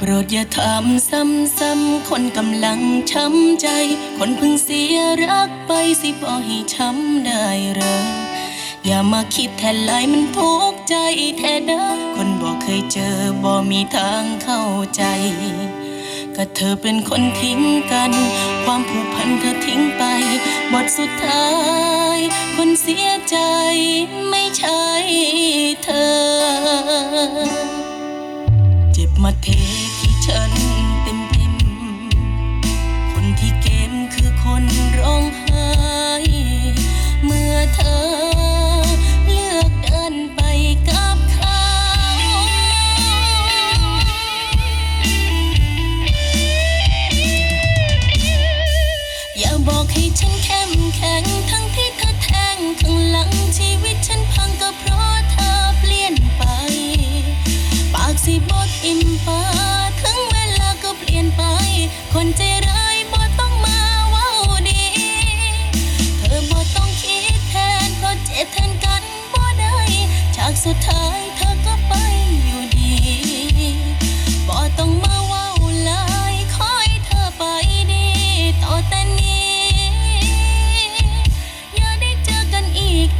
โปรดอย่าถามซ้ำๆคนกำลังช้ำใจ คนเพิ่งเสียรักไปสิบ่ให้ช้ำได้เหรออย่ามาคิดแทนลายมันทุกข์ใจแท้เด้อคนบอกเคยเจอบ่มีทางเข้าใจ ก็เธอเป็นคนทิ้งกัน ความผูกพันเธอทิ้งไป บทสุดท้าย คนเสียใจไม่ใช่เธอ เจ็บมาเท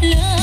อี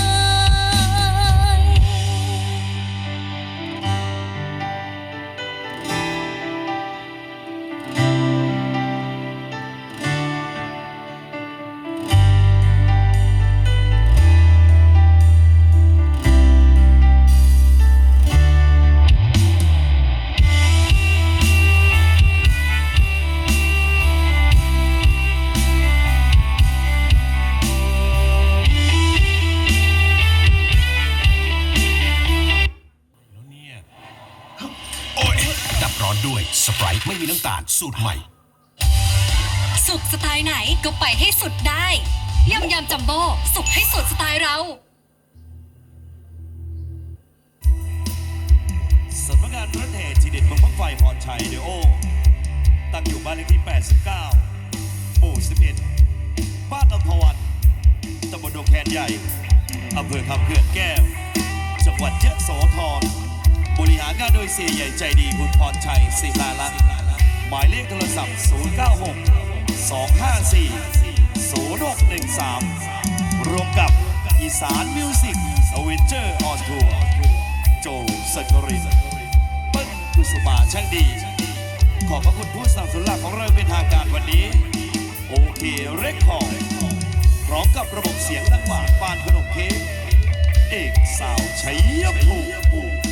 ไปร์ไม่มีน้ำตาลสูตรใหม่ สุดสไตล์ไหนก็ไปให้สุดได้ยำยำจัมโบ้สุกให้สุดสไตล์เราสำนักงานพระเททีเด็ดเมืองพักไฟพรชัยเดโอ ตั้งอยู่บ้านเลขที่ 89 หมู่ 11 บ้านอัมพวันตำบลดงแคนใหญ่อำเภอคำเขื่อนแก้ว จังหวัดยะโสธร บริหารงานโดยเสียใหญ่ใจดีคุณพรชัยศิลาลักษณ์หมายเลขโทรศัพท์ 096 254 0613 รวมกับอีสานมิวสิกอเวนเจอร์ออนทัวร์โจสกรินเปิ้ลกุสุมาช่างดี ขอบพระคุณผู้สนับสนุนหลักของเราเป็นทางการวันนี้ โอเคเรคคอร์ดพร้อมกับระบบเสียงนักหวานปานขนมเค้กเอกสาวชัยภูมิ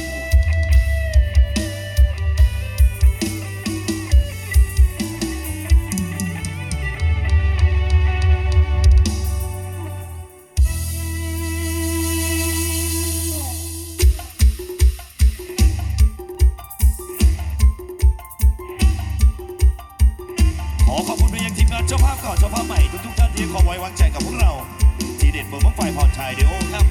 อขอบคุณไปยังทีมงานเจ้าภาพเก่าเจ้าภาพใหม่ทุกท่านที่คอยไว้วางใจกับพวกเรา ทีเด็ดเบอร์มังไฟพรชัยเดโอครับ